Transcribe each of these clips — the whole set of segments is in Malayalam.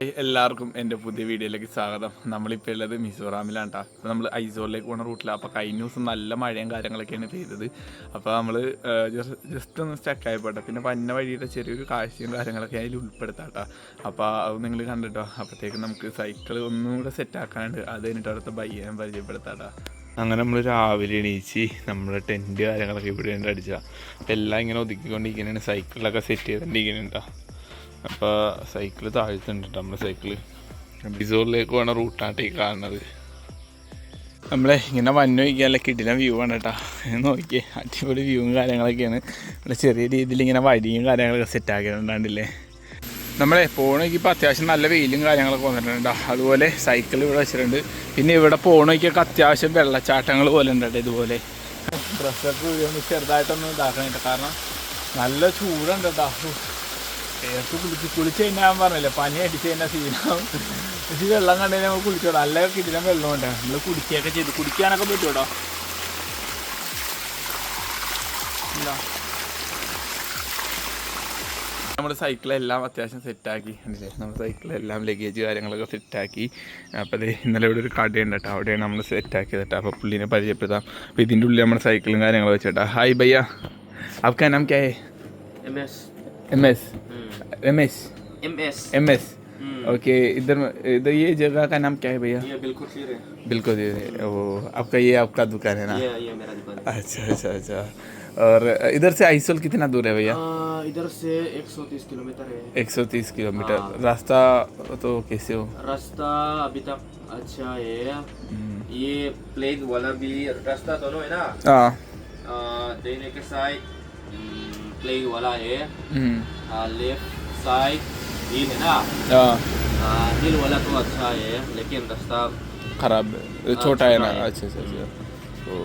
എല്ലാവർക്കും എന്റെ പുതിയ വീഡിയോയിലേക്ക് സ്വാഗതം. നമ്മളിപ്പോൾ ഉള്ളത് മിസോറാമിലാണ് കേട്ടോ അപ്പോൾ നമ്മൾ ഐസോറിലേക്ക് പോകുന്ന റൂട്ടിലാണ് അപ്പോൾ കഴിഞ്ഞ ദിവസം നല്ല മഴയും കാര്യങ്ങളൊക്കെയാണ് പെയ്തത്. അപ്പോൾ നമ്മൾ ജസ്റ്റ് ഒന്ന് സ്റ്റക്ക് ആയിപ്പോട്ടെ. പിന്നെ പന്ന വഴിയുടെ ചെറിയൊരു കാഴ്ചയും കാര്യങ്ങളൊക്കെ അതിൽ ഉൾപ്പെടുത്താം കേട്ടോ അപ്പോൾ അത് നിങ്ങൾ കണ്ടിട്ടോ? അപ്പോഴത്തേക്ക് നമുക്ക് സൈക്കിൾ ഒന്നും കൂടെ സെറ്റ് ആക്കാനുണ്ട്. അത് കഴിഞ്ഞിട്ട് അവിടുത്തെ ബയ്യനെ പരിചയപ്പെടുത്താം കേട്ടോ അങ്ങനെ നമ്മൾ രാവിലെ എണീച്ച് നമ്മുടെ ടെന്റ് കാര്യങ്ങളൊക്കെ ഇവിടെ ഉണ്ട് അടിച്ചാൽ എല്ലാം ഇങ്ങനെ ഒതുക്കിക്കൊണ്ടിരിക്കുന്നതാണ് സൈക്കിളിലൊക്കെ സെറ്റ് ചെയ്തുകൊണ്ടിരിക്കുന്നുണ്ടോ അപ്പോൾ സൈക്കിൾ താഴ്ത്തുണ്ട് നമ്മുടെ സൈക്കിൾ ബിസോറിലേക്ക് പോണ റൂട്ടാണ് ഈ കാണുന്നത്. നമ്മളെ ഇങ്ങനെ വന്നു വയ്ക്കാനുള്ള കിടിലം വ്യൂ ആണ് കേട്ടോ നോക്കിയേ അടിപൊളി വ്യൂവും കാര്യങ്ങളൊക്കെയാണ്. നമ്മളെ ചെറിയ രീതിയിൽ ഇങ്ങനെ വഴിയും കാര്യങ്ങളൊക്കെ സെറ്റ് ആക്കിയിട്ടുണ്ടാണ്ടില്ലേ. നമ്മളെ പോണോക്കിപ്പോൾ അത്യാവശ്യം നല്ല വെയിലും കാര്യങ്ങളൊക്കെ വന്നിട്ടുണ്ട് അതുപോലെ സൈക്കിൾ ഇവിടെ വെച്ചിട്ടുണ്ട്. പിന്നെ ഇവിടെ പോണോക്കൊക്കെ അത്യാവശ്യം വെള്ളച്ചാട്ടങ്ങൾ പോലെ ഉണ്ട് കേട്ടോ ഇതുപോലെ. ഡ്രസ്സൊക്കെ വീഴുമ്പോൾ ചെറുതായിട്ടൊന്നും കേട്ടോ കാരണം നല്ല ചൂടുണ്ട് കേട്ടോ ഏർക്ക് കുളിച്ച് കുളിച്ച് കഴിഞ്ഞാൽ ഞാൻ പറഞ്ഞില്ല? പനി അടിച്ച് കഴിഞ്ഞാൽ സീനാവും പക്ഷേ വെള്ളം കണ്ടാൽ നമ്മൾ കുളിച്ചോടാം. അല്ല കിട്ടിയാൽ വെള്ളം ഉണ്ട് നമ്മൾ കുടിക്കുകയൊക്കെ ചെയ്തു. കുടിക്കാനൊക്കെ പറ്റുമോടോ നമ്മുടെ സൈക്കിളെല്ലാം അത്യാവശ്യം സെറ്റാക്കി. കണ്ടില്ലേ? നമ്മൾ സൈക്കിളെല്ലാം ലഗേജ് കാര്യങ്ങളൊക്കെ സെറ്റാക്കി. അപ്പോൾ അത് ഇന്നലെ ഇവിടെ ഒരു കടയുണ്ട് കേട്ടോ. അവിടെയാണ് നമ്മൾ സെറ്റാക്കിയത് കേട്ടോ. അപ്പോൾ പുള്ളിനെ പരിചയപ്പെടുത്താം. അപ്പോൾ ഇതിന്റെ ഉള്ളിൽ നമ്മുടെ സൈക്കിളും കാര്യങ്ങളും വെച്ചേട്ടാ. ഹായ് കേ എം നമുക്ക് क्या है M S M S M S M S M S okay इधर इधर ये जगह का नाम क्या है भैया? ये बिल्कुल क्लियर है। बिल्कुल वो आपका ये आपका दुकान है ना? ये ये मेरा दुकान है। अच्छा अच्छा अच्छा। और इधर से आइसोल कितना दूर है भैया? इधर से 130 किलोमीटर है। 130 किलोमीटर। हाँ। रास्ता तो कैसे हो? रास्ता अभी तक अच्छा है। ये प्लेन वाला भी रास्ता दोनों है ना? हाँ। देने के side प्लेन वाला है हम्म, लेफ्ट साइड हिल है ना हाँ आ, हिल वाला तो अच्छा है लेकिन रास्ता खराब है हाँ, छोटा है ना छोटा है। अच्छा अच्छा अच्छा तो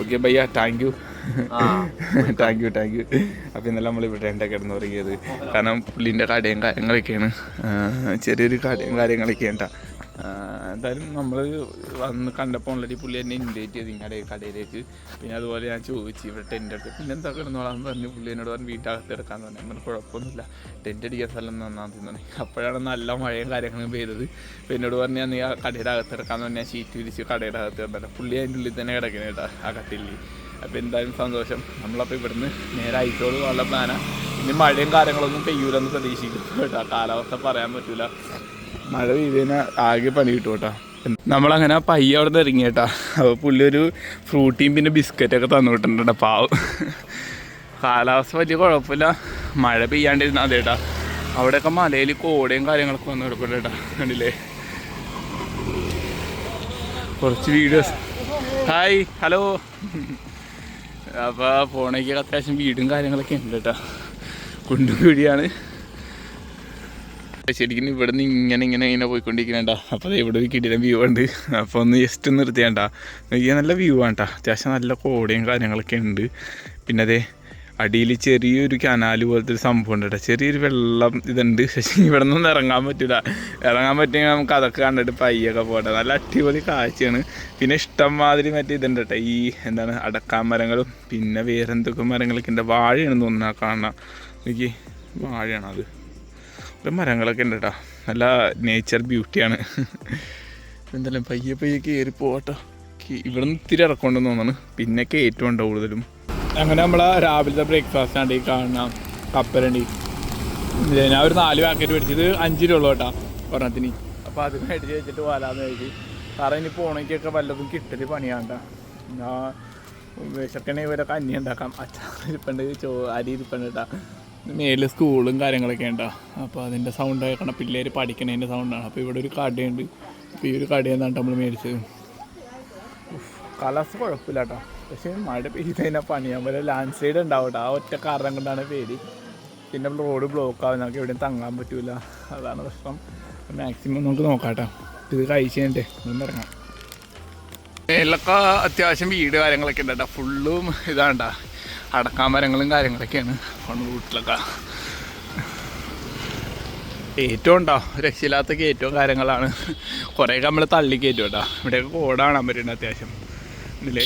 ഓക്കെ ഭയ്യ താങ്ക് യു ആ താങ്ക് യു താങ്ക് യു അപ്പോൾ ഇന്നലെ നമ്മൾ ഇവിടെ എൻ്റെ കിടന്ന് തുടങ്ങിയത് കാരണം പുള്ളിൻ്റെ കടയും കാര്യങ്ങളൊക്കെയാണ് ആ, ചെറിയൊരു കടയും കാര്യങ്ങളൊക്കെയാണ് കേട്ടോ എന്തായാലും നമ്മൾ വന്ന് കണ്ടപ്പോൾ ഓൾറെഡി പുള്ളി എന്നെ ഇൻവൈറ്റ് ചെയ്ത് നിങ്ങളുടെ കടയിലേക്ക്. പിന്നെ അതുപോലെ ഞാൻ ചോദിച്ചു ഇവിടെ ടെന്റ് എടുത്ത് പിന്നെ എന്താ കിടന്നോളാന്ന് പറഞ്ഞു. പുള്ളി എന്നോട് പറഞ്ഞു വീട്ടകത്ത് എടുക്കാൻ തന്നെ അങ്ങനെ കുഴപ്പമൊന്നുമില്ല. ടെന്റ് അടിക്കാൻ സ്ഥലം നന്നാന്ന് തോന്നി അപ്പോഴാണ് നല്ല മഴയും കാര്യങ്ങളും പെയ്തത്. അപ്പോൾ എന്നോട് പറഞ്ഞു ഞാൻ ആ കടയുടെ അകത്ത് എടുക്കാന്ന് പറഞ്ഞാൽ ഞാൻ ഷീറ്റ് വിരിച്ച് കടയുടെ അകത്ത് കിടന്നില്ല പുള്ളി അതിന്റെ ഉള്ളിൽ തന്നെ കിടക്കുന്നത് കേട്ടോ ആ കട്ടിലിൽ അപ്പോൾ എന്തായാലും സന്തോഷം. നമ്മളപ്പോൾ ഇവിടുന്ന് നേരെ ഐസോട് പോകാനുള്ള പ്ലാനാണ് ഇനി മഴയും കാര്യങ്ങളൊന്നും പെയ്യൂലെന്ന് പ്രതീക്ഷിക്കുന്നു കേട്ടോ. കാലാവസ്ഥ പറയാൻ പറ്റില്ല മഴ പെയ്തതിന് ആകെ പണി കിട്ടും കേട്ടോ. നമ്മളങ്ങനെ പയ്യ അവിടെ നിന്ന് ഇറങ്ങി കേട്ടാ അപ്പോൾ പുള്ളി ഒരു ഫ്രൂട്ടിയും പിന്നെ ബിസ്ക്കറ്റൊക്കെ തന്നു വിട്ടിട്ടുണ്ട് പാവം. കാലാവസ്ഥ വലിയ കുഴപ്പമില്ല. മഴ പെയ്യാണ്ടിരുന്ന അതെ കേട്ടാ. അവിടെയൊക്കെ മലയിൽ കോടയും കാര്യങ്ങളൊക്കെ വന്ന് കിടക്കില്ല കേട്ടാ കണ്ടില്ലേ? കുറച്ച് വീഡിയോസ് ഹായ് ഹലോ അപ്പോൾ ഫോണേക്ക് അത്യാവശ്യം വീടും കാര്യങ്ങളൊക്കെ ഉണ്ട് കേട്ടോ. കുണ്ടും വീടിയാണ് ശരിക്കും ഇവിടെ നിന്ന് ഇങ്ങനെ ഇങ്ങനെ ഇങ്ങനെ പോയിക്കൊണ്ടിരിക്കണേണ്ട അപ്പോൾ ഇവിടെ ഒരു കിടിലം വ്യൂ ഉണ്ട്. അപ്പോൾ ഒന്ന് ജസ്റ്റ് നിർത്തിയാണ്ട. നോക്കിയാൽ നല്ല വ്യൂ ആണ് അത്യാവശ്യം നല്ല കോടയും കാര്യങ്ങളൊക്കെ ഉണ്ട്. പിന്നെ അതെ അടിയിൽ ചെറിയൊരു കനാൽ പോലത്തെ ഒരു സംഭവം ഉണ്ട് കേട്ടോ ചെറിയൊരു വെള്ളം ഇതുണ്ട്. പക്ഷേ ഇവിടെ നിന്നൊന്നും ഇറങ്ങാൻ പറ്റില്ല ഇറങ്ങാൻ പറ്റുമെങ്കിൽ നമുക്ക് അതൊക്കെ കണ്ടിട്ട് പയ്യൊക്കെ പോട്ടെ. നല്ല അടിപൊളി കാഴ്ചയാണ്. പിന്നെ ഇഷ്ടംമാതിരി മറ്റേ ഇതുണ്ട് കേട്ടോ ഈ എന്താണ് അടക്കാൻ മരങ്ങളും പിന്നെ വേറെ എന്തൊക്കെ മരങ്ങളൊക്കെ ഉണ്ട്. വാഴയാണ് തോന്നുന്നു കാണാം എനിക്ക് വാഴയാണ് അത് ഇവിടെ മരങ്ങളൊക്കെ ഉണ്ട് കേട്ടോ നല്ല നേച്ചർ ബ്യൂട്ടിയാണ് എന്തായാലും പയ്യെ പയ്യെ കയറി പോകട്ടോ ഇവിടെ നിന്ന് ഇത്തിരി ഇറക്കമുണ്ടെന്ന് തോന്നുന്നു. പിന്നെ കയറ്റം ഉണ്ടോ കൂടുതലും? അങ്ങനെ നമ്മളെ രാവിലത്തെ ബ്രേക്ക്ഫാസ്റ്റ് ആണ് ഈ കാണുന്ന കപ്പലുണ്ട്. ഞാൻ ഒരു നാല് പാക്കറ്റ് മേടിച്ചത് അഞ്ച് രൂപ ഉള്ളൂ കേട്ടോ ഒരെണ്ണത്തിന്. അപ്പോൾ അത് മേടിച്ച് വെച്ചിട്ട് പോലാന്ന് കഴിച്ച് കാരണം ഇനി പോണേക്കൊക്കെ വല്ലതും കിട്ടൽ പണിയാണ്ട. ഞാൻ വിശക്കണേ ഇവരൊക്കെ കഞ്ഞി ഉണ്ടാക്കാം. അച്ചാർ ഇരിപ്പുണ്ട് ചോ അരി ഇരിപ്പുണ്ട് കേട്ടോ മേളിൽ സ്കൂളും കാര്യങ്ങളൊക്കെ ഉണ്ടോ? അപ്പോൾ അതിന്റെ സൗണ്ട് കേൾക്കണം. പിള്ളേർ പഠിക്കണതിന്റെ സൗണ്ടാണ് അപ്പോൾ ഇവിടെ ഒരു കടയുണ്ട്. അപ്പോൾ ഈ ഒരു കടയിൽ നിന്നാണ് നമ്മൾ മേടിച്ചത്. കാലാവസ്ഥ കുഴപ്പമില്ല കേട്ടോ. പക്ഷേ മഴ പെയ്ത് പണിയാൻ പോലെ ലാൻഡ് സൈഡ് ഉണ്ടാവും ആ ഒറ്റ കാരണം കൊണ്ടാണ് പേടി. പിന്നെ റോഡ് ബ്ലോക്ക് ആവും. നമുക്ക് എവിടെയും തങ്ങാൻ പറ്റില്ല അതാണ് പ്രശ്നം. മാക്സിമം നമുക്ക് നോക്കാം കേട്ടോ. ഇത് കഴിച്ച് കഴിഞ്ഞിട്ടേ ഒന്നിറങ്ങാം മേലൊക്കെ അത്യാവശ്യം വീട് കാര്യങ്ങളൊക്കെ ഉണ്ട് കേട്ടോ. ഫുള്ളും ഇതാണ്ടാ അടക്കാൻ മരങ്ങളും കാര്യങ്ങളൊക്കെയാണ് പണ്ട് വീട്ടിലൊക്കെ. ഏറ്റവും ഉണ്ടോ? രക്ഷയില്ലാത്ത കയറ്റവും കാര്യങ്ങളാണ്. കുറേയൊക്കെ നമ്മൾ തള്ളി കയറ്റും കേട്ടോ. ഇവിടെയൊക്കെ കോടാണ് കാണാൻ അത്യാവശ്യം. ഇതിലേ.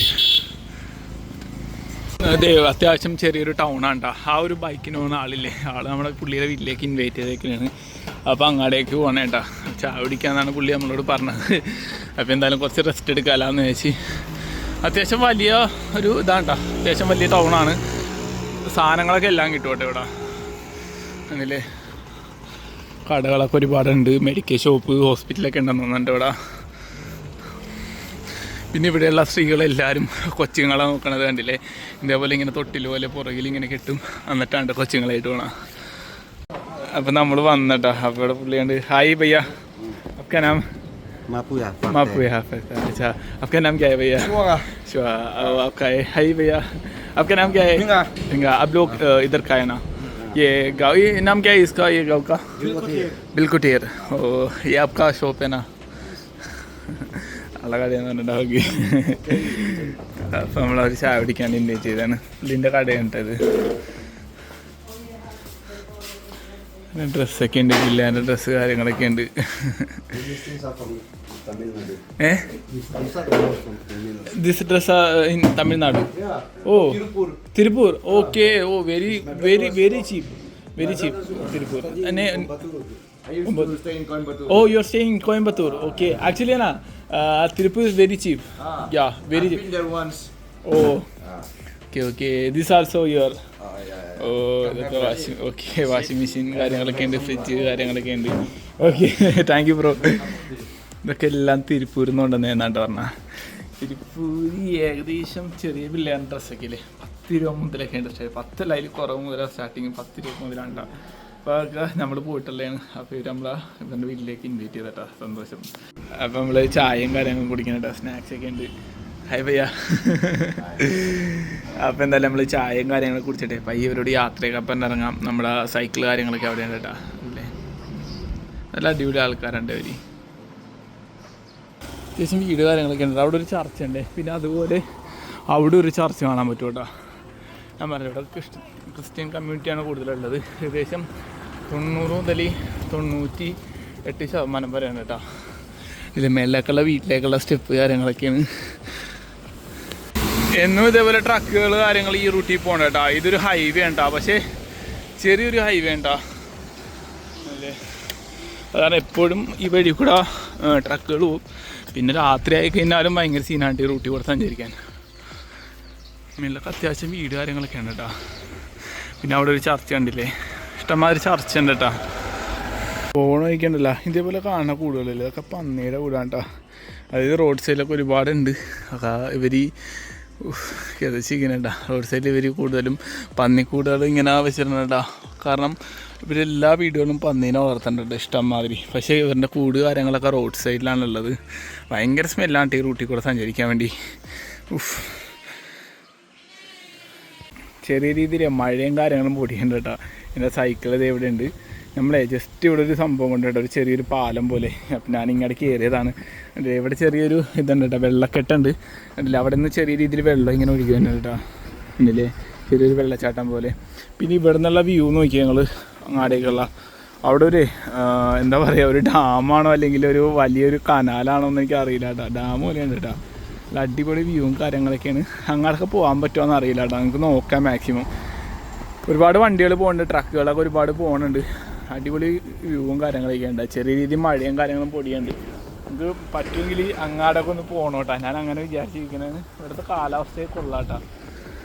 അതെ അത്യാവശ്യം ചെറിയൊരു ടൗൺ ആണ് കേട്ടോ. ആ ഒരു ബൈക്കിന് പോകുന്ന ആളില്ലേ? ആൾ നമ്മുടെ പുള്ളിയുടെ വീട്ടിലേക്ക് ഇൻവൈറ്റ് ചെയ്തേക്കാണ് അപ്പോൾ അങ്ങാടേക്ക് പോകണം കേട്ടോ ചായ പിടിക്കാന്നാണ് പുള്ളി നമ്മളോട് പറഞ്ഞത്. അപ്പോൾ എന്തായാലും കുറച്ച് റെസ്റ്റ് എടുക്കാമല്ലോ എന്ന് വെച്ച് അത്യാവശ്യം വലിയ ഒരു ഇതാണ് കേട്ടോ അത്യാവശ്യം വലിയ ടൗണാണ് സാധനങ്ങളൊക്കെ എല്ലാം കിട്ടും കേട്ടോ ഇവിടെ. അങ്ങനല്ലേ കടകളൊക്കെ ഒരുപാടുണ്ട്. മെഡിക്കൽ ഷോപ്പ് ഹോസ്പിറ്റലൊക്കെ ഉണ്ടെന്ന് തോന്നുന്നുണ്ട് ഇവിടെ. പിന്നെ ഇവിടെയുള്ള സ്ത്രീകളെല്ലാവരും കൊച്ചുങ്ങളെ നോക്കണത് കണ്ടില്ലേ? ഇതേപോലെ ഇങ്ങനെ തൊട്ടിൽ പോലെ പുറകിൽ ഇങ്ങനെ കെട്ടും. എന്നിട്ടാണ്ട് കൊച്ചുങ്ങളായിട്ട് പോണ. അപ്പം നമ്മൾ വന്നിട്ടാ അപ്പോൾ ഇവിടെ പുള്ളിയുണ്ട് ഹായ് പയ്യ ഒക്കെ നാം मापुया मापुया अच्छा आपका नाम क्या है भैया शुआ आपका है हाई भैया आपका नाम क्या है भिंगा भिंगा आप लोग इधर का है ना ये गाँव ये नाम क्या है इसका ये गाँव का बिल्कुल बिल्कुटेर ओ ये आपका शॉप है ना అలాగడే డాగి సంబళ చావిడికి అని ना చేదాను का కాడే ఉంటుంది ഇത് ഡ്രസ്സൊക്കെ ഉണ്ട് ജില്ലേന്റെ ഡ്രസ്സ് കാര്യങ്ങളൊക്കെ ഉണ്ട്. ഏ. This dress in Tamil Nadu oh. Tiruppur okay oh very very very cheap very cheap Tiruppur. Oh you are staying Coimbatore okay actually ആണ് Tiruppur is very cheap. Yeah very once. Oh. Okay okay this also your. Oh ഇതൊക്കെ വാഷിംഗ് ഓക്കെ വാഷിംഗ് മെഷീൻ കാര്യങ്ങളൊക്കെ ഉണ്ട് ഫ്രിഡ്ജ് കാര്യങ്ങളൊക്കെ ഉണ്ട്. ഓക്കെ താങ്ക് യു ബ്രോ ഇതൊക്കെ എല്ലാം തിരുപ്പൂരിൽ നിന്ന് കൊണ്ടുവന്നേന്നാണ്ട് പറഞ്ഞ. തിരുപ്പൂർ ഏകദേശം ചെറിയ പിള്ളേരുടെ ഡ്രസ്സൊക്കെ ഇല്ലേ? പത്ത് രൂപ മുതലൊക്കെ ഉണ്ട്. പത്തല്ല അതിൽ കുറവ് മുതലാണ് സ്റ്റാർട്ടിങ് പത്ത് രൂപ മുതലാണ് അപ്പോൾ നമ്മൾ പോയിട്ടുള്ളതാണ്. അപ്പോൾ ഇവർ നമ്മളെ ഇവരുടെ വീട്ടിലേക്ക് ഇൻവൈറ്റ് ചെയ്തിട്ടാ സന്തോഷം. അപ്പോൾ നമ്മൾ ചായയും കാര്യങ്ങളും കുടിക്കണം സ്നാക്സ് ഒക്കെ ഉണ്ട്. ഹായ് പയ്യ അപ്പോൾ എന്തായാലും നമ്മൾ ചായയും കാര്യങ്ങളൊക്കെ കുടിച്ചിട്ടേ പയ്യ ഒരു യാത്രയൊക്കെ അപ്പം ഇറങ്ങാം. നമ്മുടെ സൈക്കിൾ കാര്യങ്ങളൊക്കെ അവിടെ ഉണ്ട് കേട്ടോ. അല്ലേ? നല്ല അടിപൊളി ആൾക്കാരുണ്ട് അവർ അത്യാവശ്യം വീട് കാര്യങ്ങളൊക്കെ ഉണ്ട്. അവിടെ ഒരു ചർച്ച ഉണ്ട് പിന്നെ അതുപോലെ അവിടെ ഒരു ചർച്ച കാണാൻ പറ്റും കേട്ടോ. ഞാൻ പറഞ്ഞു ഇവിടെ ക്രിസ്ത്യൻ ക്രിസ്ത്യൻ കമ്മ്യൂണിറ്റിയാണ് കൂടുതലുള്ളത്. ഏകദേശം തൊണ്ണൂറ് മുതൽ തൊണ്ണൂറ്റി എട്ട് ശതമാനം വരെയാണ് കേട്ടോ. ഇതിൽ മേലേക്കുള്ള വീട്ടിലേക്കുള്ള സ്റ്റെപ്പ് കാര്യങ്ങളൊക്കെയാണ്. എന്നും ഇതേപോലെ ട്രക്കുകൾ കാര്യങ്ങൾ ഈ റൂട്ടിൽ പോകണം കേട്ടോ ഇതൊരു ഹൈവേ ഉണ്ടാ പക്ഷേ ചെറിയൊരു ഹൈവേ ഉണ്ടാ അല്ലേ? അതാണ് എപ്പോഴും ഈ വഴി കൂടെ ട്രക്കുകൾ പോകും പിന്നെ രാത്രി ആയി കഴിഞ്ഞാലും ഭയങ്കര സീനാണ് ഈ റൂട്ടിൽ കൂടെ സഞ്ചരിക്കാൻ. മേലൊക്കെ അത്യാവശ്യം വീട് കാര്യങ്ങളൊക്കെ ഉണ്ട് കേട്ടോ പിന്നെ അവിടെ ഒരു ചർച്ച ഉണ്ടല്ലേ ഇഷ്ടംമാതിരി ചർച്ച ഉണ്ട് കേട്ടോ പോകണം വഴിക്കണ്ടല്ല ഇതേപോലെ കാണുന്ന കൂടുകളില്ല ഇതൊക്കെ പന്നിയുടെ കൂടാണ് കേട്ടോ അതായത് റോഡ് സൈഡിലൊക്കെ ഒരുപാടുണ്ട്. ഇവർ കിതച്ചിരിക്കുന്നുണ്ടാ റോഡ് സൈഡിൽ ഇവർ കൂടുതലും പന്നിക്കൂടുകൾ ഇങ്ങനെ വെച്ചിട്ടുണ്ടാ കാരണം ഇവരെല്ലാ വീടുകളും പന്നീനെ വളർത്തുന്നുണ്ട് ഇഷ്ടംമാതിരി. പക്ഷേ ഇവരുടെ കൂട് കാര്യങ്ങളൊക്കെ റോഡ് സൈഡിലാണുള്ളത് ഭയങ്കര സ്മെല്ലാണ് ഈ റൂട്ടിൽ കൂടെ സഞ്ചരിക്കാൻ വേണ്ടി. ഉഫ്. ചെറിയ രീതിയിൽ മഴയും കാര്യങ്ങളും പൊടിയുണ്ട് കേട്ടോ. എന്റെ സൈക്കിൾ ഇത് ഉണ്ട് നമ്മളെ ജസ്റ്റ് ഇവിടെ ഒരു സംഭവം കൊണ്ട് കേട്ടോ ഒരു ചെറിയൊരു പാലം പോലെ. അപ്പം ഞാൻ ഇങ്ങോട്ട് കയറിയതാണ് ഇവിടെ ചെറിയൊരു ഇതുണ്ട് കേട്ടോ വെള്ളക്കെട്ടുണ്ട്. അല്ല അവിടെ നിന്ന് ചെറിയ രീതിയിൽ വെള്ളം ഇങ്ങനെ ഒഴുകുന്നുണ്ട് കേട്ടോ ഉണ്ടല്ലേ ചെറിയൊരു വെള്ളച്ചാട്ടം പോലെ. പിന്നെ ഇവിടെ നിന്നുള്ള വ്യൂ നോക്കി ഞങ്ങൾ അങ്ങാടേക്കുള്ള അവിടെ ഒരു എന്താ പറയുക ഒരു ഡാമാണോ അല്ലെങ്കിൽ ഒരു വലിയൊരു കനാലാണോ എന്ന് എനിക്ക് അറിയില്ല കേട്ടോ ഡാം പോലെയുണ്ട് കേട്ടോ നല്ല അടിപൊളി വ്യൂവും കാര്യങ്ങളൊക്കെയാണ്. അങ്ങോട്ടൊക്കെ പോകാൻ പറ്റുമോ അറിയില്ല കേട്ടോ നമുക്ക് നോക്കാം മാക്സിമം ഒരുപാട് വണ്ടികൾ പോകുന്നുണ്ട് ട്രക്കുകളൊക്കെ ഒരുപാട് പോകുന്നുണ്ട് അടിപൊളി വ്യൂവും കാര്യങ്ങളൊക്കെ ഉണ്ട്. ചെറിയ രീതിയിൽ മഴയും കാര്യങ്ങളും പൊടിയുണ്ട്. നമുക്ക് പറ്റുമെങ്കിൽ അങ്ങാടൊക്കെ ഒന്ന് പോകണം കേട്ടോ ഞാൻ അങ്ങനെ വിചാരിച്ചിരിക്കുന്നത് ഇവിടുത്തെ കാലാവസ്ഥയെ കൊള്ളാട്ടാ.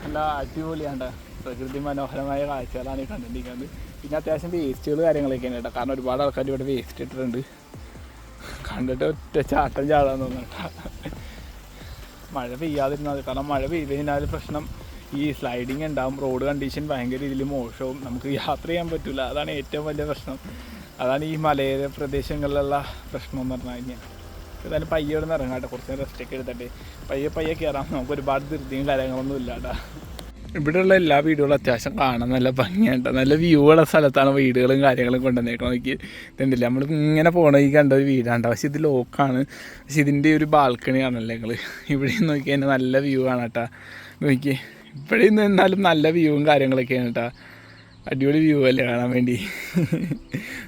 നല്ല അടിപൊളിയാണ് പ്രകൃതി മനോഹരമായ കാഴ്ചകളാണ് ഈ കണ്ടിരിക്കുന്നത്. പിന്നെ അത്യാവശ്യം വേസ്റ്റുകൾ കാര്യങ്ങളൊക്കെയാണ് കേട്ടോ കാരണം ഒരുപാട് ആൾക്കാർ ഇവിടെ വേസ്റ്റ് ഇട്ടിട്ടുണ്ട്. കണ്ടിട്ട് ഒറ്റ ചാട്ടം ചാടാൻ തോന്നുന്നു മഴ പെയ്യാതിരുന്നാൽ കാരണം മഴ പെയ്ത് കഴിഞ്ഞാൽ പ്രശ്നം ഈ സ്ലൈഡിങ് ഉണ്ടാവും റോഡ് കണ്ടീഷൻ ഭയങ്കര ഇതിൽ മോശവും. നമുക്ക് യാത്ര ചെയ്യാൻ പറ്റില്ല അതാണ് ഏറ്റവും വലിയ പ്രശ്നം. അതാണ് ഈ മലയോര പ്രദേശങ്ങളിലുള്ള പ്രശ്നം എന്ന് പറഞ്ഞു കഴിഞ്ഞാൽ. ഏതായാലും പയ്യെ ഇവിടെ നിന്ന് ഇറങ്ങാട്ടെ കുറച്ച് റെസ്റ്റ് ഒക്കെ എടുത്തിട്ട്. പയ്യെ പയ്യെ കയറാം നമുക്ക് ഒരുപാട് ധൃതിയും കാര്യങ്ങളൊന്നും ഇല്ലാട്ടാ ഇവിടെയുള്ള എല്ലാ വീടുകളും അത്യാവശ്യം കാണാൻ നല്ല ഭംഗിയുണ്ട്. നല്ല വ്യൂ ഉള്ള സ്ഥലത്താണ് വീടുകളും കാര്യങ്ങളും കൊണ്ടുവന്നേക്കണം എനിക്ക് ഇതുണ്ടല്ല? നമ്മൾ ഇങ്ങനെ പോകണ ഈ കണ്ട ഒരു വീടാണ്ട് പക്ഷേ ഇത് ലോക്കാണ് പക്ഷേ ഇതിന്റെ ഒരു ബാൽക്കണി കാണല്ലേ ഞങ്ങൾ ഇവിടെ നോക്കി കഴിഞ്ഞാൽ നല്ല വ്യൂ ആണ് കേട്ടോ. നോക്കി. ഇവിടെ നിന്നാലും നല്ല വ്യൂവും കാര്യങ്ങളൊക്കെയാണ് കേട്ടോ അടിപൊളി വ്യൂ അല്ലേ കാണാൻ വേണ്ടി.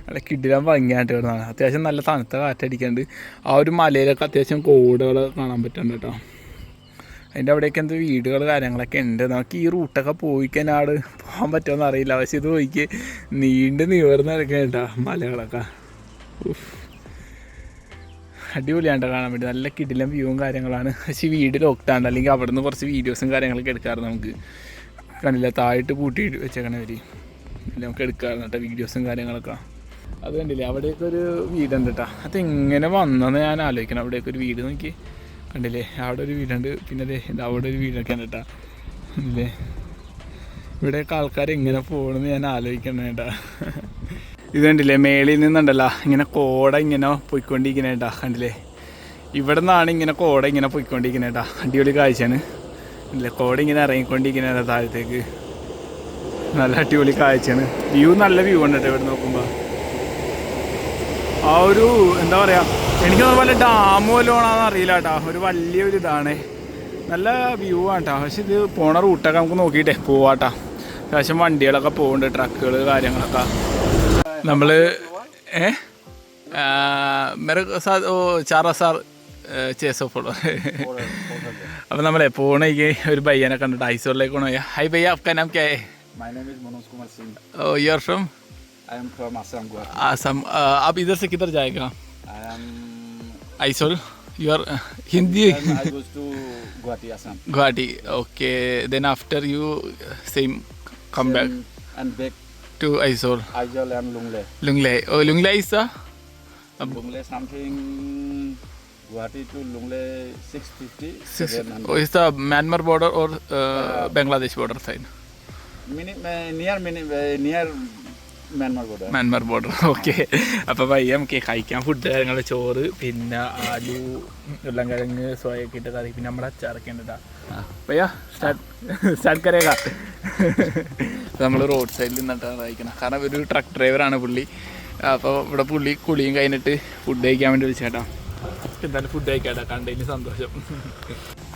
നല്ല കിടിലാൻ ഭംഗിയായിട്ട് കിടന്നാണ് അത്യാവശ്യം നല്ല തണുത്ത കാറ്റടിക്കുന്നുണ്ട് ആ ഒരു മലയിലൊക്കെ അത്യാവശ്യം കോടുകൾ കാണാൻ പറ്റുന്നുണ്ട് കേട്ടോ അതിന്റെ അവിടെയൊക്കെ എന്ത് വീടുകൾ കാര്യങ്ങളൊക്കെ ഉണ്ട്. നമുക്ക് ഈ റൂട്ടൊക്കെ പോയി കഴിഞ്ഞാൽ പോകാൻ പറ്റുമെന്ന് അറിയില്ല. പക്ഷെ ഇത് പോയിക്ക് നീണ്ട് നിവർന്ന് കിടക്കണ്ട മലകളൊക്കെ. ഉഫ്. അടിപൊളിയാണ്ട് കാണാൻ വേണ്ടി. നല്ല കിടിലം വ്യൂവും കാര്യങ്ങളാണ്. പക്ഷേ വീട് ലോക്ക്ഡൗൺ അല്ലെങ്കിൽ അവിടെ നിന്ന് കുറച്ച് വീഡിയോസും കാര്യങ്ങളൊക്കെ എടുക്കാറ് നമുക്ക്. കണ്ടില്ല താഴെട്ട് പൂട്ടി വെച്ചേക്കണേ അവർ. നമുക്ക് എടുക്കാറുണ്ട് കേട്ടോ വീഡിയോസും കാര്യങ്ങളൊക്കെ. അത് കണ്ടില്ലേ? അവിടെയൊക്കെ ഒരു വീടുണ്ട് കേട്ടോ എങ്ങനെ വന്നെന്ന് ഞാൻ ആലോചിക്കണം. അവിടെയൊക്കെ ഒരു വീട് നോക്കി. കണ്ടില്ലേ? അവിടെ ഒരു വീടുണ്ട്. പിന്നെ അതെ അവിടെ ഒരു വീടൊക്കെ ഉണ്ട് കേട്ടോ ഇവിടെയൊക്കെ ആൾക്കാർ എങ്ങനെ പോകണമെന്ന് ഞാൻ ആലോചിക്കണം കേട്ടാ ഇത് കണ്ടില്ലേ മേളിൽ നിന്നുണ്ടല്ലോ. ഇങ്ങനെ കോട ഇങ്ങനെ പോയിക്കൊണ്ടിരിക്കണ കേട്ടാ കണ്ടില്ലേ? ഇവിടെ നിന്നാണ് ഇങ്ങനെ കോട ഇങ്ങനെ പോയിക്കൊണ്ടിരിക്കണ കേട്ടാ അടിപൊളി കാഴ്ചയാണ്. ഇല്ലേ കോട ഇങ്ങനെ ഇറങ്ങിക്കൊണ്ടിരിക്കണേ താഴത്തേക്ക്. നല്ല അടിപൊളി കാഴ്ചയാണ്. വ്യൂ നല്ല വ്യൂ ഉണ്ട് കേട്ടോ ഇവിടെ നോക്കുമ്പോൾ ആ ഒരു എന്താ പറയുക എനിക്ക് അതുപോലെ ഡാം വല്ലതാണെന്ന് അറിയില്ല കേട്ടോ ഒരു വലിയൊരു ഇതാണ്. നല്ല വ്യൂ ആണ് കേട്ടോ പക്ഷെ ഇത് പോണ റൂട്ടൊക്കെ നമുക്ക് നോക്കിയിട്ടേ പോവാട്ടാ അത്യാവശ്യം വണ്ടികളൊക്കെ പോകുന്നുണ്ട് ട്രക്കുകൾ കാര്യങ്ങളൊക്കെ. നമ്മൾ ഏ മെറെ സാ- ഓ ചാറ സാർ ചേസോ ഫോളോ അപ്പം നമ്മളെ പോണേക്ക് ഒരു ബയ്യനെ കണ്ടിട്ട് ഐസോറിലേക്ക് പോണോ ഹൈ ബയ്യ आपका नाम क्या है My name is Manoj Kumar Singh. oh, you are from I am from Assam, Guwahati. Assam आप इधर से किधर जाएगा I am. Aizawl you are Hindi Then I goes to Guwahati, Assam. Guwahati okay then after you same come back Then- And back to Aizawl. Aizawl and Lungle. Lungle. Oh, Lungle is the? Lungle something Guwahati to Lungle 650. Six, oh, is the Myanmar border or uh, uh, Bangladesh border side? Mini, uh, near, mini, uh, near Myanmar border okay അപ്പോൾ പയ്യ നമുക്ക് കഴിക്കാൻ ഫുഡ് കാര്യങ്ങൾ ചോറ് പിന്നെ ആലു ഉരുളൻകിഴങ്ങ് സോയൊക്കെ ഇട്ട് കറി പിന്നെ നമ്മുടെ അച്ചാറൊക്കെ ഉണ്ട് പയ്യ സ്റ്റാർട്ട് സ്റ്റാർട്ട് നമ്മൾ റോഡ് സൈഡിൽ നിന്നിട്ടാണ് കഴിക്കണം കാരണം ഒരു ട്രക്ക് ഡ്രൈവറാണ് പുള്ളി. അപ്പോൾ ഇവിടെ പുള്ളി കുളിയും കഴിഞ്ഞിട്ട് ഫുഡ് കഴിക്കാൻ വേണ്ടി വിളിച്ചേട്ടാ. എന്തായാലും ഫുഡ് കഴിക്കാട്ടാ കണ്ടതിന് സന്തോഷം.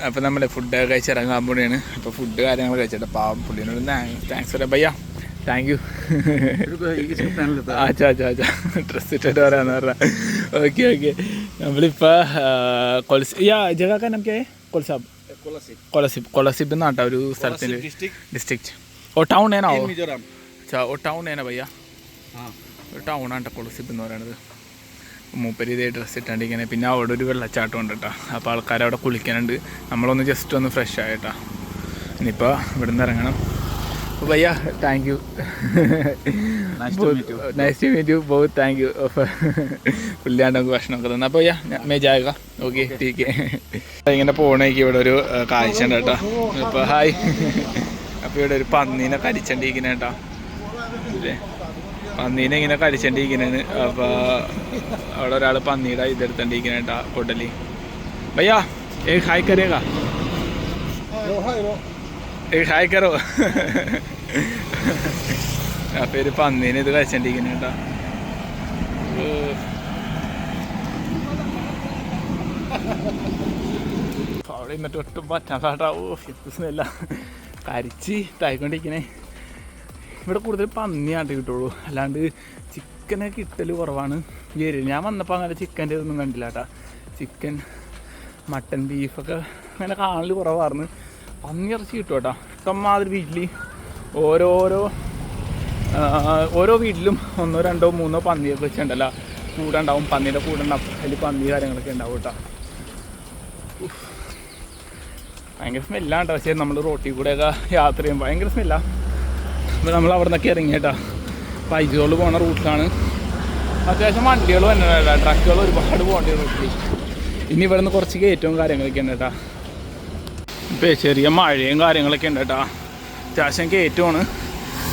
അപ്പോൾ നമ്മൾ ഫുഡ് കഴിച്ചിറങ്ങാൻ പോണിയാണ് അപ്പോൾ ഫുഡ് കാര്യങ്ങൾ കഴിച്ചേട്ടാ പാവം പുള്ളിനോട് താങ്ക്സ് പറയാം. ഭയ്യ താങ്ക് യു ആച്ചാ ആച്ചാ ആച്ചാ. ഡ്രസ് ഇട്ടിട്ട് വരാന്ന് പറഞ്ഞ. ഓക്കെ ഓക്കെ നമ്മളിപ്പോൾ കൊലസ് യാ ജഗ നമുക്ക്? കൊലസാബ് കൊൽസാബ്. കൊലസിബ് കൊലസിബ് എന്നാട്ടാ ഒരു സ്ഥലത്തിന്റെ district. ഡിസ്ട്രിക്റ്റ് ഓ ടൗൺ ഏനാ ഓ? ടൗൺ ഏനാ Ah. ഒരു ടൗൺ കേട്ടോ കൊളസിബ് എന്ന് പറയുന്നത് മൂപ്പര് ഇതേ ഡ്രസ്സ് ഇട്ടാണ്ട് ഇങ്ങനെ പിന്നെ അവിടെ ഒരു വെള്ളച്ചാട്ടം ഉണ്ട് കേട്ടോ അപ്പോൾ ആൾക്കാർ അവിടെ കുളിക്കാനുണ്ട് നമ്മളൊന്ന് ജസ്റ്റ് ഒന്ന് ഫ്രഷ് ആയിട്ടാ ഇനിയിപ്പോൾ ഇവിടെ നിന്ന് ഇറങ്ങണം. ഭയ്യ thank you nice to meet you nice to meet you ബഹുത് thank you പുള്ളിയാണ്ട് നമുക്ക് ഭക്ഷണമൊക്കെ തന്നെ അപ്പോൾ ഭയ്യ മേ ജായക ഓക്കെ ടീക്ക് ഇങ്ങനെ പോകണേക്ക് ഇവിടെ ഒരു കാഴ്ച ഉണ്ട് കേട്ടോ. അപ്പോൾ ഹായ് അപ്പോൾ ഇവിടെ ഒരു പന്നീനെ കടിച്ചണ്ടിരിക്കുന്ന കേട്ടോ. ഇല്ലേ? പന്നീനെ ഇങ്ങനെ കരിച്ചണ്ടിരിക്കുന്നതാണ് അപ്പോൾ അവിടെ ഒരാൾ പന്നിയുടെ ഇതെടുത്തണ്ടിരിക്കുന്ന കേട്ടോ കൊടലി. ഭയ്യ ഏ ഹായ് കരേക്കാ ഹായ് കറോ ആ ഒരു പന്നീനെ ഇത് കഴിച്ചിരിക്കുന്നു കേട്ടോ. അവിടെ ഇന്നിട്ട് ഒട്ടും പറ്റാൻ കേട്ടോ ഓ കരിച്ച് ഇട്ടായിക്കൊണ്ടിരിക്കണേ ഇവിടെ കൂടുതൽ പന്നിയാണ്ട് കിട്ടുള്ളൂ. അല്ലാണ്ട് ചിക്കനെ കിട്ടൽ കുറവാണ്. ഈ ഞാൻ വന്നപ്പോൾ അങ്ങനെ ചിക്കന്റെ ഒന്നും കണ്ടില്ല കേട്ടാ. ചിക്കൻ മട്ടൻ ബീഫൊക്കെ അങ്ങനെ കാണൽ കുറവായിരുന്നു. പന്നി ഇറച്ചി കിട്ടും കേട്ടോ. ഇഷ്ടംമാതിരി വീട്ടിൽ ഓരോരോ ഓരോ വീട്ടിലും ഒന്നോ രണ്ടോ മൂന്നോ പന്നിയൊക്കെ വെച്ചിട്ടുണ്ടല്ലോ. കൂടെ ഉണ്ടാവും. പന്നിയുടെ കൂടെ ഉണ്ടാവും. അതിൽ പന്നി കാര്യങ്ങളൊക്കെ ഉണ്ടാവും കേട്ടോ. ഭയങ്കര സ്മെല്ലാണ് കേട്ടോ. പക്ഷേ നമ്മൾ റോട്ടിൽ കൂടെയൊക്കെ യാത്ര ചെയ്യുമ്പോൾ ഭയങ്കര സ്മെല്ലാണ് അപ്പോൾ നമ്മൾ അവിടെ നിന്നൊക്കെ ഇറങ്ങി കേട്ടോ. പൈസകൾ പോണ റൂട്ടാണ് അത്യാവശ്യം വണ്ടികൾ തന്നെ ട്രക്കുകൾ ഒരുപാട് പോകേണ്ട റൂട്ടിൽ ഇനി ഇവിടെ നിന്ന് കുറച്ച് കയറ്റവും കാര്യങ്ങളൊക്കെ ഉണ്ട് കേട്ടോ. ഇപ്പോൾ ചെറിയ മഴയും കാര്യങ്ങളൊക്കെ ഉണ്ട് കേട്ടോ. അത്യാവശ്യം കയറ്റമാണ്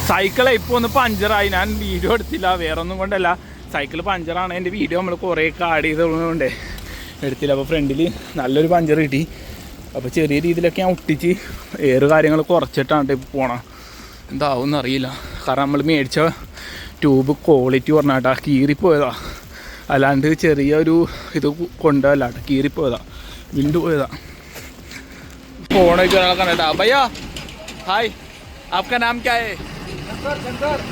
സൈക്കിളെ ഇപ്പോൾ ഒന്ന് പഞ്ചറായി ഞാൻ വീഡിയോ എടുത്തില്ല. വേറെ ഒന്നും കൊണ്ടല്ല സൈക്കിൾ പഞ്ചറാണ് എന്റെ വീഡിയോ നമ്മൾ കുറേ ആഡ് ചെയ്തുകൊണ്ട് എടുത്തില്ല. അപ്പോൾ ഫ്രണ്ടിൽ നല്ലൊരു പഞ്ചർ കിട്ടി. അപ്പോൾ ചെറിയ രീതിയിലൊക്കെ ഞാൻ ഒട്ടിച്ച് എയർ കാര്യങ്ങൾ കുറച്ചിട്ടാണ് ഇപ്പോൾ പോകണം എന്താവും അറിയില്ല. കാരണം നമ്മൾ മേടിച്ച ട്യൂബ് ക്വാളിറ്റി പറഞ്ഞാട്ടാ കീറിപ്പോയതാ. അല്ലാണ്ട് ചെറിയൊരു ഇത് കൊണ്ടല്ല കേട്ടോ. കീറിപ്പോയതാ. വിണ്ടു പോയതാ ഫോണൊക്കെ ഒരാളെ കണ്ടാ ഭയ്യ ഹായ് आपका नाम क्या है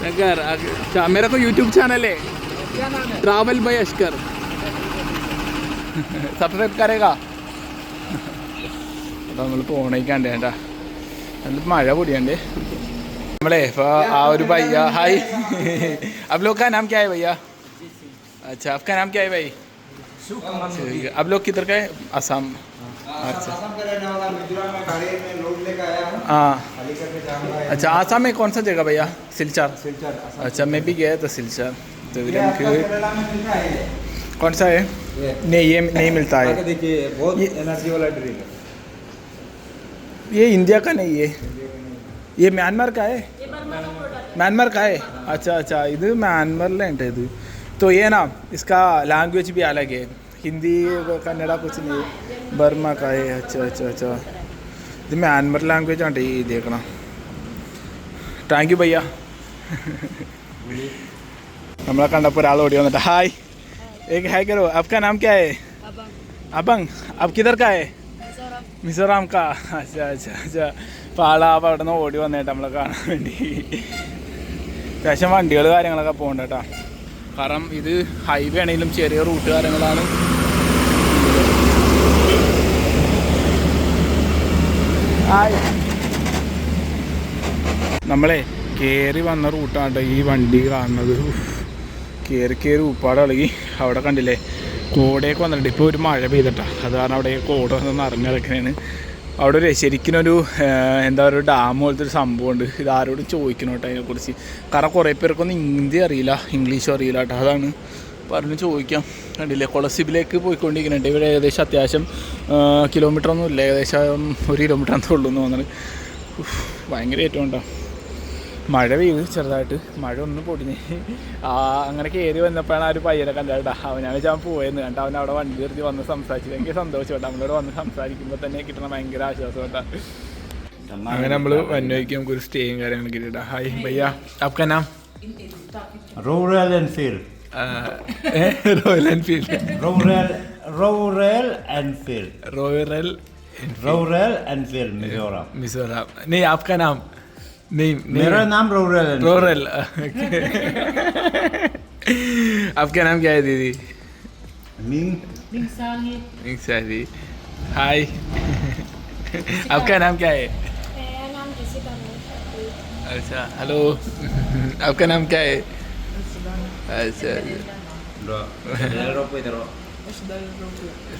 शंकर अच्छा मेरा को यूट्यूब चैनल है ट्रैवल बाय अशकर सब्सक्राइब करेगा അപ്പോൾ നമ്മൾ പോണേക്കാണ്ട് കേട്ടാ നല്ല മഴ പൊടിയാണ്ട് നമ്മളെ ഇപ്പോൾ ആ ഒരു भैया हाय अब लोग का नाम क्या है भैया अच्छा आपका नाम क्या है भाई ठीक है। अब लोग किधर का है असम अच्छा। हाँ। अच्छा आसाम में कौन सा जगह भैया? सिलचर। अच्छा मैं भी गया था सिलचर। तो कौन सा है? नहीं ये नहीं मिलता है। देखिए बहुत एनर्जी वाला ड्रिंक है। ये इंडिया का नहीं है। ये म्यांमार का है? म्यांमार का है। अच्छा अच्छा इधर म्यांमार लैंड है तो ये ना इसका लैंग्वेज भी अलग है। हिंदी कन्नड़ा कुछ नहीं है। ബർമ കായ അച്ഛാ അച്ഛാ അച്ഛാ ഇത് മ്യാൻമർ ലാംഗ്വേജ് ആണ് ഈ ഇതേക്കണം താങ്ക് യു ഭയ്യ നമ്മളെ കണ്ടപ്പോൾ ഒരാൾ ഓടി വന്നിട്ട് ഹായ് ഏക് ഹായ് കരോ ആപ്കാ നാം ക്യാ ഹേ? അബങ്. ആപ് മിസോറാം കാ അച്ഛാ അച്ഛാ അച്ഛാ. അപ്പോൾ ആളാപ് അവിടെ നിന്ന് ഓടി വന്നേട്ടാ നമ്മളെ കാണാൻ വേണ്ടി. അത്യാവശ്യം വണ്ടികൾ കാര്യങ്ങളൊക്കെ പോകണ്ടേട്ടാ. കാരണം ഇത് ഹൈവേ ആണെങ്കിലും ചെറിയ റൂട്ട് കാര്യങ്ങളാണ്. നമ്മളെ കയറി വന്ന റൂട്ടാണ് ഈ വണ്ടി കാണുന്നത്. കയറി കയറി ഉപ്പാട് ഇളകി. അവിടെ കണ്ടില്ലേ? കോടയൊക്കെ വന്നിട്ടുണ്ട്. ഇപ്പോൾ ഒരു മഴ പെയ്തിട്ടാ. അത് കാരണം അവിടെ കോട വന്ന് നിറഞ്ഞു കിടക്കണേന് അവിടെ ഒരു ശരിക്കിനൊരു എന്താ പറയുക ഡാം പോലത്തെ ഒരു സംഭവമുണ്ട്. ഇത് ആരോടും ചോദിക്കണം കേട്ടോ അതിനെക്കുറിച്ച്. കാരണം കുറേ പേർക്കൊന്നും ഹിന്ദി അറിയില്ല ഇംഗ്ലീഷും അറിയില്ല കേട്ടോ. അതാണ് പറഞ്ഞു ചോദിക്കാം കണ്ടില്ലേ കൊളസിബിലേക്ക് പോയിക്കൊണ്ടിരിക്കുന്നുണ്ട് ഇവിടെ ഏകദേശം അത്യാവശ്യം കിലോമീറ്റർ ഒന്നും ഇല്ല ഏകദേശം ഒരു കിലോമീറ്റർ എന്തേ ഉള്ളൂ എന്ന് തോന്നുന്നത് ഭയങ്കര ഏറ്റവും ഉണ്ടാവും മഴ പെയ്തു ചെറുതായിട്ട് മഴ ഒന്ന് പൊടിഞ്ഞ് ആ അങ്ങനെ കയറി വന്നപ്പോഴാണ് ആ ഒരു പയ്യനെ കണ്ടാട്ടാ അവനാണ് വെച്ചാൽ പോയെന്ന് കണ്ട അവൻ അവിടെ വണ്ടി നിർത്തി വന്ന് സംസാരിച്ചു എനിക്ക് സന്തോഷം കേട്ടോ നമ്മളോട് വന്ന് സംസാരിക്കുമ്പോൾ തന്നെ കിട്ടണ ഭയങ്കര ആശ്വാസം കേട്ടാ അങ്ങനെ നമ്മൾ വന്നോയ്ക്ക് നമുക്ക് ഒരു സ്റ്റേയും കാര്യങ്ങളൊക്കെ കിട്ടിട്ടാ ഹായ് ഭയ്യ ആപ്കാ rural and. Royal Enfield rural rural Enfield rural rural Enfield Mizoram Mizoram नहीं आपका नाम. नहीं मेरा नाम रोरल रोरल uh, आपका नाम क्या है दीदी? मिंग हाय आपका नाम क्या है? अच्छा हेलो आपका नाम क्या है? अच्छा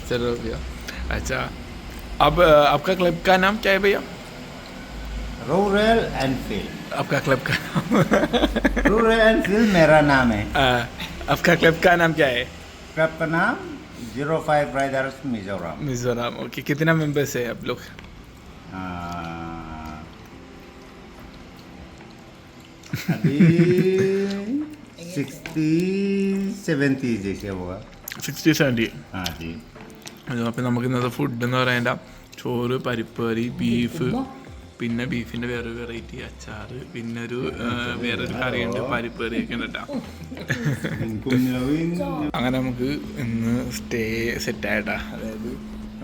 चलो अच्छा अब आपका क्लब का नाम क्या है भैया? Rural Enfield. आपका क्लब का नाम। Rural Enfield मेरा नाम है। आपका क्लब का नाम क्या है? क्लब का नाम zero five riders Mizoram. Mizoram okay. कितना मेंबर्स है आप लोग? अभी सिक्सटी सेवेंटी जैसे होगा സിക്സ്റ്റി സെവൻറ്റി हाँ जी അപ്പം നമുക്ക് ഇന്നത്തെ ഫുഡ് എന്ന് പറയേണ്ട ചോറ് പരിപ്പ് കറി ബീഫ് പിന്നെ ബീഫിൻ്റെ വേറൊരു വെറൈറ്റി അച്ചാറ് പിന്നെ ഒരു ആ, വേറൊരു കറിയുണ്ട് പരിപ്പ് കറിയൊക്കെ ഉണ്ട് കേട്ടോ അങ്ങനെ നമുക്ക് ഇന്ന് സ്റ്റേ സെറ്റായിട്ടാ അതായത്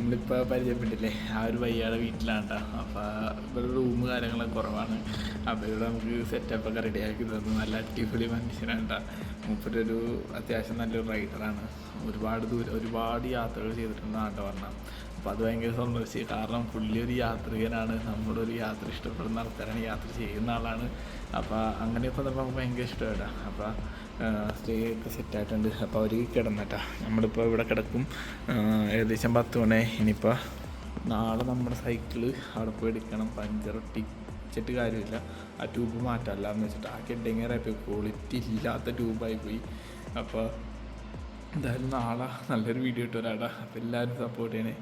നമ്മളിപ്പോൾ പരിചയപ്പെട്ടില്ലേ? ആ ഒരു വയ്യാടെ വീട്ടിലാണ് കേട്ടോ അപ്പോൾ ഇവിടെ റൂം കാര്യങ്ങളൊക്കെ കുറവാണ്. അപ്പോൾ ഇവിടെ നമുക്ക് സെറ്റപ്പൊക്കെ റെഡിയാക്കി തന്നു. നല്ല അടിപൊളി മനുഷ്യനാണ് കേട്ടോ മൂപ്പരൊരു അത്യാവശ്യം നല്ലൊരു റൈഡറാണ് ഒരുപാട് ദൂരം ഒരുപാട് യാത്രകൾ ചെയ്തിട്ടുണ്ട് കേട്ടോ പറഞ്ഞത് അപ്പോൾ അത് ഭയങ്കര സന്തോഷിച്ച് കാരണം പുള്ളി ഒരു യാത്രികനാണ്. നമ്മുടെ ഒരു യാത്ര ഇഷ്ടപ്പെടുന്ന ആൾക്കാരാണ്. യാത്ര ചെയ്യുന്ന ആളാണ്. അപ്പോൾ അങ്ങനെയൊക്കെ നമുക്ക് ഭയങ്കര ഇഷ്ടമായിട്ടാണ് അപ്പോൾ സ്റ്റേ ഒക്കെ സെറ്റായിട്ടുണ്ട് അപ്പോൾ അവർ കിടന്നട്ടാ. നമ്മളിപ്പോൾ ഇവിടെ കിടക്കും. ഏകദേശം പത്ത് മണി. ഇനിയിപ്പോൾ നാളെ നമ്മുടെ സൈക്കിൾ അവിടെ പോയി എടുക്കണം. പഞ്ചർ ഒട്ടിച്ചിട്ട് കാര്യമില്ല. ആ ട്യൂബ് മാറ്റമല്ല എന്ന് വെച്ചിട്ട് ആ കെട്ടിങ്ങറായി ക്വാളിറ്റി ഇല്ലാത്ത ട്യൂബായി പോയി. അപ്പോൾ എന്തായാലും നാളെ നല്ലൊരു വീഡിയോ ഇട്ട് വരാടാ. അപ്പോൾ എല്ലാവരും സപ്പോർട്ട് ചെയ്യണേ.